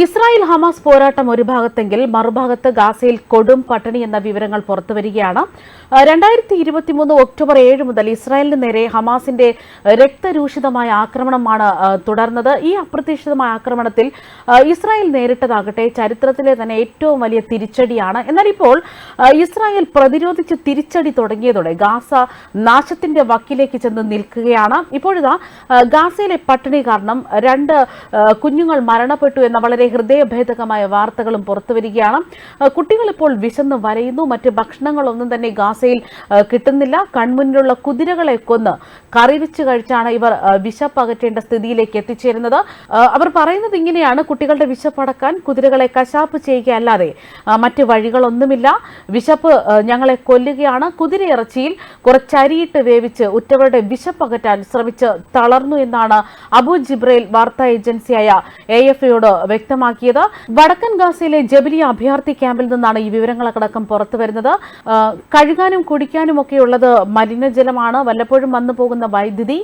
Israel Hamas പോരാട്ടം ഒരു ഭാഗത്തെങ്കിൽ മറുഭാഗത്ത് ഗാസയിൽ കൊടും പട്ടിണി എന്ന വിവരങ്ങൾ പുറത്തുവരികയാണ് രണ്ടായിരത്തി ഇരുപത്തിമൂന്ന് ഒക്ടോബർ ഏഴ് മുതൽ ഇസ്രായേലിന് നേരെ ഹമാസിന്റെ രക്തരൂഷിതമായ ആക്രമണമാണ് തുടർന്നത്. ഈ അപ്രതീക്ഷിതമായ ആക്രമണത്തിൽ ഇസ്രായേൽ നേരിട്ടതാകട്ടെ ചരിത്രത്തിലെ തന്നെ ഏറ്റവും വലിയ തിരിച്ചടിയാണ്. എന്നാൽ ഇപ്പോൾ ഇസ്രായേൽ പ്രതിരോധിച്ച് തിരിച്ചടി തുടങ്ങിയതോടെ ഗാസ നാശത്തിന്റെ വക്കിലേക്ക് ചെന്ന് നിൽക്കുകയാണ്. ഇപ്പോഴിതാ ഗാസയിലെ പട്ടിണി കാരണം രണ്ട് കുഞ്ഞുങ്ങൾ മരണപ്പെട്ടു എന്ന വളരെ ഹൃദയഭേദകമായ വാർത്തകളും പുറത്തുവരികയാണ് വരികയാണ്. കുട്ടികൾ ഇപ്പോൾ വിശന്ന് വരയുന്നു. മറ്റ് ഭക്ഷണങ്ങളൊന്നും തന്നെ ഗാസയിൽ കിട്ടുന്നില്ല. കൺമുന്നിലുള്ള കുതിരകളെ കൊന്ന് കറി വെച്ച് കഴിച്ചാണ് ഇവർ വിശപ്പ് വിശപ്പകറ്റേണ്ട സ്ഥിതിയിലേക്ക് എത്തിച്ചേരുന്നത്. അവർ പറയുന്നത് ഇങ്ങനെയാണ്. കുട്ടികളുടെ വിശപ്പടക്കാൻ കുതിരകളെ കശാപ്പ് ചെയ്യുക അല്ലാതെ മറ്റ് വഴികളൊന്നുമില്ല. വിശപ്പ് ഞങ്ങളെ കൊല്ലുകയാണ്. കുതിരയിറച്ചിയിൽ കുറച്ചരിയിട്ട് വേവിച്ച് ഉറ്റവരുടെ വിശപ്പകറ്റാൻ ശ്രമിച്ച് തളർന്നു എന്നാണ് അബു ജിബ്രയിൽ വാർത്താ ഏജൻസിയായ എ എഫ് യോട് വ്യക്തമാക്കിയത്. വടക്കൻ ഗാസയിലെ ജബിലിയ അഭയാർത്ഥി ക്യാമ്പിൽ നിന്നാണ് ഈ വിവരങ്ങളടക്കം പുറത്തു വരുന്നത് കഴുകാനും കുടിക്കാനും ഒക്കെയുള്ളത് മലിനജലമാണ്. വല്ലപ്പോഴും വന്നു പോകുന്ന വൈദ്യുതി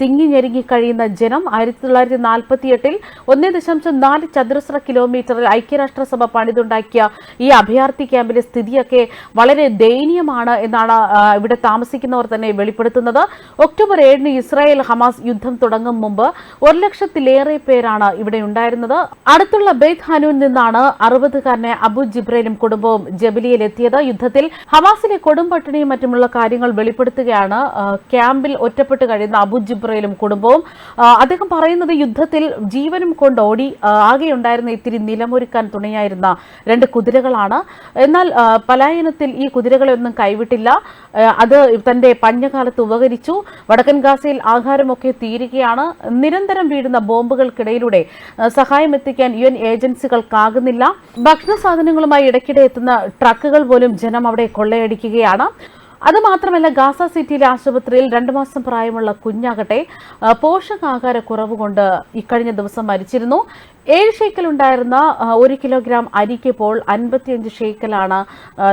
തിങ്ങി ഞെരുങ്ങി കഴിയുന്ന ജനം ആയിരത്തി തൊള്ളായിരത്തി നാൽപ്പത്തി എട്ടിൽ ഒന്നേ ദശാംശം നാല് ചതുരശ്ര കിലോമീറ്ററിൽ ഐക്യരാഷ്ട്രസഭ പണിതുണ്ടാക്കിയ ഈ അഭയാർത്ഥി ക്യാമ്പിലെ സ്ഥിതിയൊക്കെ വളരെ ദയനീയമാണ് എന്നാണ് ഇവിടെ താമസിക്കുന്നവർ തന്നെ വെളിപ്പെടുത്തുന്നത്. ഒക്ടോബർ ഏഴിന് ഇസ്രായേൽ ഹമാസ് യുദ്ധം തുടങ്ങും മുമ്പ് ഒരു ലക്ഷത്തിലേറെ പേരാണ് ഇവിടെ ഉണ്ടായിരുന്നത്. അടുത്തുള്ള ബെയ്ത് ഹാനൂൻ നിന്നാണ് അറുപതുകാരനെ അബു ജിബ്രൈലും കുടുംബവും ജബിലിയിലെത്തിയത്. യുദ്ധത്തിൽ ഹമാസിലെ കൊടുംപട്ടിണിയും മറ്റുമുള്ള കാര്യങ്ങൾ വെളിപ്പെടുത്തുകയാണ്. ക്യാമ്പിൽ ഒറ്റപ്പെട്ട് കഴിയുന്ന അബു ജിബ്രൈലും കുടുംബവും. അദ്ദേഹം പറയുന്നത് യുദ്ധത്തിൽ ജീവനും കൊണ്ട് ഓടി ആ, ഉണ്ടായിരുന്ന ഇത്തിരി നിലമൊരുക്കാൻ തുണയായിരുന്ന രണ്ട് കുതിരകളാണ്. എന്നാൽ പലായനത്തിൽ ഈ കുതിരകളെ ഒന്നും കൈവിട്ടില്ല അത് തന്റെ പഞ്ഞകാലത്ത് ഉപകരിച്ചു. വടക്കൻ ഗാസയിൽ ആഹാരമൊക്കെ തീരുകയാണ്. നിരന്തരം വീഴുന്ന ബോംബുകൾക്കിടയിലൂടെ സഹായം എത്തിക്കാൻ യു എൻ ഏജൻസികൾക്കാകുന്നില്ല. ഭക്ഷണ സാധനങ്ങളുമായി ഇടയ്ക്കിടെ എത്തുന്ന ട്രക്കുകൾ പോലും ജനം അവിടെ കൊള്ളയടിക്കുകയാണ്. അത് മാത്രമല്ല ഗാസ സിറ്റിയിലെ ആശുപത്രിയിൽ രണ്ടു മാസം പ്രായമുള്ള കുഞ്ഞാകട്ടെ പോഷകാഹാര കുറവ് കൊണ്ട് ഇക്കഴിഞ്ഞ ദിവസം മരിച്ചിരുന്നു. ഏഴ് ഷേക്കൽ ഉണ്ടായിരുന്ന ഒരു കിലോഗ്രാം അരിക്ക് ഇപ്പോൾ അൻപത്തിയഞ്ച് ഷേക്കലാണ്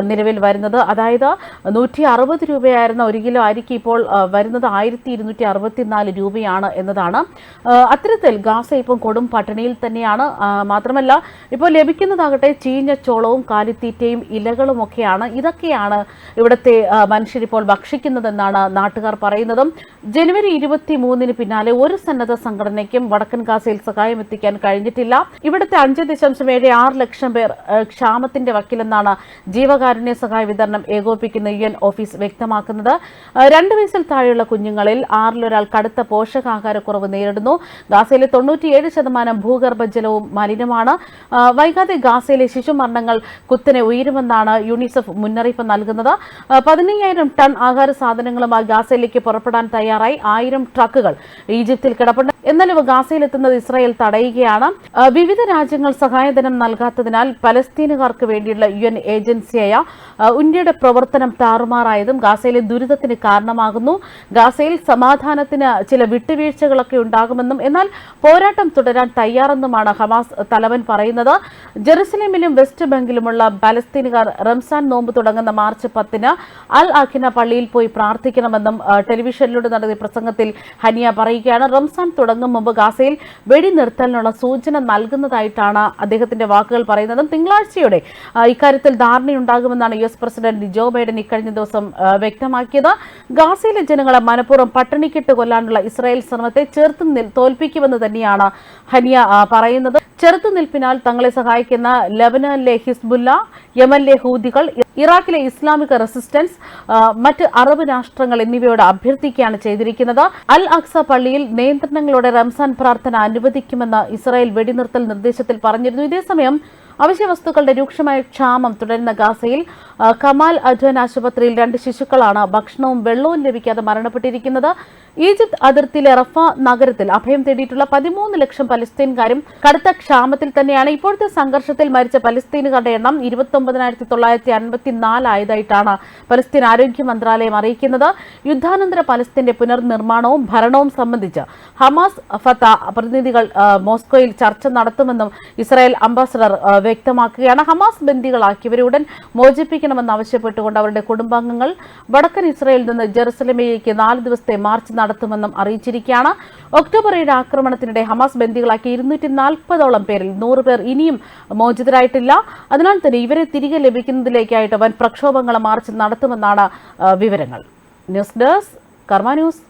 നിലവിൽ വരുന്നത്. അതായത് നൂറ്റി അറുപത് രൂപയായിരുന്ന ഒരു കിലോ അരിക്ക് ഇപ്പോൾ വരുന്നത് ആയിരത്തി ഇരുന്നൂറ്റി അറുപത്തിനാല് രൂപയാണ് എന്നതാണ്. അത്തരത്തിൽ ഗാസ ഇപ്പം കൊടും പട്ടിണിയിൽ തന്നെയാണ്. മാത്രമല്ല ഇപ്പോൾ ലഭിക്കുന്നതാകട്ടെ ചീഞ്ഞ ചോളവും കാലിത്തീറ്റയും ഇലകളുമൊക്കെയാണ്. ഇതൊക്കെയാണ് ഇവിടുത്തെ മനുഷ്യരിപ്പോൾ ഭക്ഷിക്കുന്നതെന്നാണ് നാട്ടുകാർ പറയുന്നതും. ജനുവരി ഇരുപത്തി മൂന്നിന് പിന്നാലെ ഒരു സന്നദ്ധ സംഘടനയ്ക്കും വടക്കൻ ഗാസയിൽ സഹായം എത്തിക്കാൻ കഴിഞ്ഞിട്ടില്ല. ഇവിടുത്തെ അഞ്ച് ദശാംശം ഏഴ് ആറ് ലക്ഷം പേർ ക്ഷാമത്തിന്റെ വക്കിലെന്നാണ് ജീവകാരുണ്യ സഹായ വിതരണം ഏകോപിപ്പിക്കുന്ന യു എൻ ഓഫീസ് വ്യക്തമാക്കുന്നത്. രണ്ടു വയസ്സിൽ താഴെയുള്ള കുഞ്ഞുങ്ങളിൽ ആറിലൊരാൾ കടുത്ത പോഷകാഹാരക്കുറവ് നേരിടുന്നു. ഗാസയിലെ തൊണ്ണൂറ്റിയേഴ് ശതമാനം ഭൂഗർഭജലവും മലിനമാണ്. വൈകാതെ ഗാസയിലെ ശിശുമരണങ്ങൾ കുത്തനെ ഉയരുമെന്നാണ് യുണിസെഫ് മുന്നറിയിപ്പ് നൽകുന്നത്. ആ, പതിനയ്യായിരം ടൺ ആഹാര സാധനങ്ങളുമായി ഗാസയിലേക്ക് പുറപ്പെടാൻ തയ്യാറായി. ആയിരം ട്രക്കുകൾ ഈജിപ്തിൽ കിടപ്പുണ്ട്. എന്നാൽ ഇവ ഗാസയിലെത്തുന്നത് ഇസ്രായേൽ തടയുകയാണ്. വിവിധ രാജ്യങ്ങൾ സഹായധനം നൽകാത്തതിനാൽ പലസ്തീനുകാർക്ക് വേണ്ടിയുള്ള യു എൻ ഏജൻസിയായ ഉന്നയുടെ പ്രവർത്തനം താറുമാറായതും ഗാസയിലെ ദുരിതത്തിന് കാരണമാകുന്നു. ഗാസയിൽ സമാധാനത്തിന് ചില വിട്ടുവീഴ്ചകളൊക്കെ ഉണ്ടാകുമെന്നും എന്നാൽ പോരാട്ടം തുടരാൻ തയ്യാറെന്നുമാണ് ഹമാസ് തലവൻ പറയുന്നത്. ജെറുസലേമിലും വെസ്റ്റ് ബാങ്കിലുമുള്ള പലസ്തീനുകാർ റംസാൻ നോമ്പ് തുടങ്ങുന്ന മാർച്ച് പത്തിന് അൽ അഖിന പള്ളിയിൽ പോയി പ്രാർത്ഥിക്കണമെന്നും ടെലിവിഷനിലൂടെ നടത്തിയ പ്രസംഗത്തിൽ ഹനിയ പറയുകയാണ്. റംസാൻ തുടങ്ങും മുമ്പ് ഗാസയിൽ വെടിനിർത്തലിനുള്ള സൂചന നൽകുന്നതായിട്ടാണ് അദ്ദേഹത്തിന്റെ വാക്കുകൾ പറയുന്നതും തിങ്കളാഴ്ചയോടെ ഇക്കാര്യത്തിൽ ധാരണയുണ്ടാകുമെന്നാണ് U S president Joe Biden ഇക്കഴിഞ്ഞ ദിവസം വ്യക്തമാക്കിയത്. ഗാസയിലെ ജനങ്ങളെ മനഃപൂർവം പട്ടിണിക്കിട്ട് കൊല്ലാനുള്ള ഇസ്രായേൽ ശ്രമത്തെ ചെറുത്ത് തോൽപ്പിക്കുമെന്ന് തന്നെയാണ് ഹനിയ പറയുന്നത്. ചെറുത്തുനിൽപ്പിനാൽ തങ്ങളെ സഹായിക്കുന്ന ലബനാനിലെ ഹിസ്ബുല്ല യമനിലെ ഹൂദികൾ ഇറാഖിലെ ഇസ്ലാമിക റെസിസ്റ്റൻസ് മറ്റ് അറബ് രാഷ്ട്രങ്ങൾ എന്നിവയോട് അഭ്യർത്ഥിക്കുകയാണ് ചെയ്തിരിക്കുന്നത്. അൽ അക്സ പള്ളിയിൽ നിയന്ത്രണങ്ങളോടെ റംസാൻ പ്രാർത്ഥന അനുവദിക്കുമെന്ന് ഇസ്രായേൽ വെടിനിർത്തൽ നിർദ്ദേശത്തിൽ പറഞ്ഞിരുന്നു. ഇതേസമയം അവശ്യവസ്തുക്കളുടെ രൂക്ഷമായ ക്ഷാമം തുടരുന്ന ഗാസയിൽ കമാൽ അധ്വൻ ആശുപത്രിയിൽ രണ്ട് ശിശുക്കളാണ് ഭക്ഷണവും വെള്ളവും ലഭിക്കാതെ മരണപ്പെട്ടിരിക്കുന്നത്. ഈജിപ്ത് അതിർത്തിയിലെ റഫ നഗരത്തിൽ അഭയം തേടിയിട്ടുള്ള പതിമൂന്ന് ലക്ഷം പലസ്തീൻകാരും കടുത്ത ക്ഷാമത്തിൽ തന്നെയാണ് ഇപ്പോഴത്തെ സംഘർഷത്തിൽ മരിച്ച പലസ്തീനുകാരുടെ എണ്ണം ഇരുപത്തി തൊള്ളായിരത്തി അൻപത്തിനാലായതായിട്ടാണ് പലസ്തീൻ ആരോഗ്യ മന്ത്രാലയം അറിയിക്കുന്നത്. യുദ്ധാനന്തര പലസ്തീന്റെ പുനർനിർമ്മാണവും ഭരണവും സംബന്ധിച്ച് ഹമാസ് ഫത്ത പ്രതിനിധികൾ മോസ്കോയിൽ ചർച്ച നടത്തുമെന്നും ഇസ്രായേൽ അംബാസഡർ വ്യക്തമാക്കുകയാണ്. ഹമാസ് ബന്ദികളാക്കിയവരെ ഉടൻ മോചിപ്പിക്കണമെന്ന് ആവശ്യപ്പെട്ടുകൊണ്ട് അവരുടെ കുടുംബാംഗങ്ങൾ വടക്കൻ ഇസ്രായേലിൽ നിന്ന് ജെറുസലമിലേക്ക് നാല് ദിവസത്തെ മാർച്ച് നടത്തുമെന്നും അറിയിച്ചിരിക്കുകയാണ്. ഒക്ടോബർ ഏഴ് ആക്രമണത്തിനിടെ ഹമാസ് ബന്ദികളാക്കി ഇരുന്നൂറ്റി നാൽപ്പതോളം പേരിൽ നൂറ് പേർ ഇനിയും മോചിതരായിട്ടില്ല. അതിനാൽ തന്നെ ഇവരെ തിരികെ ലഭിക്കുന്നതിലേക്കായിട്ട് വൻ പ്രക്ഷോഭങ്ങളും മാർച്ച് നടത്തുമെന്നാണ് വിവരങ്ങൾ. News desk Karma news.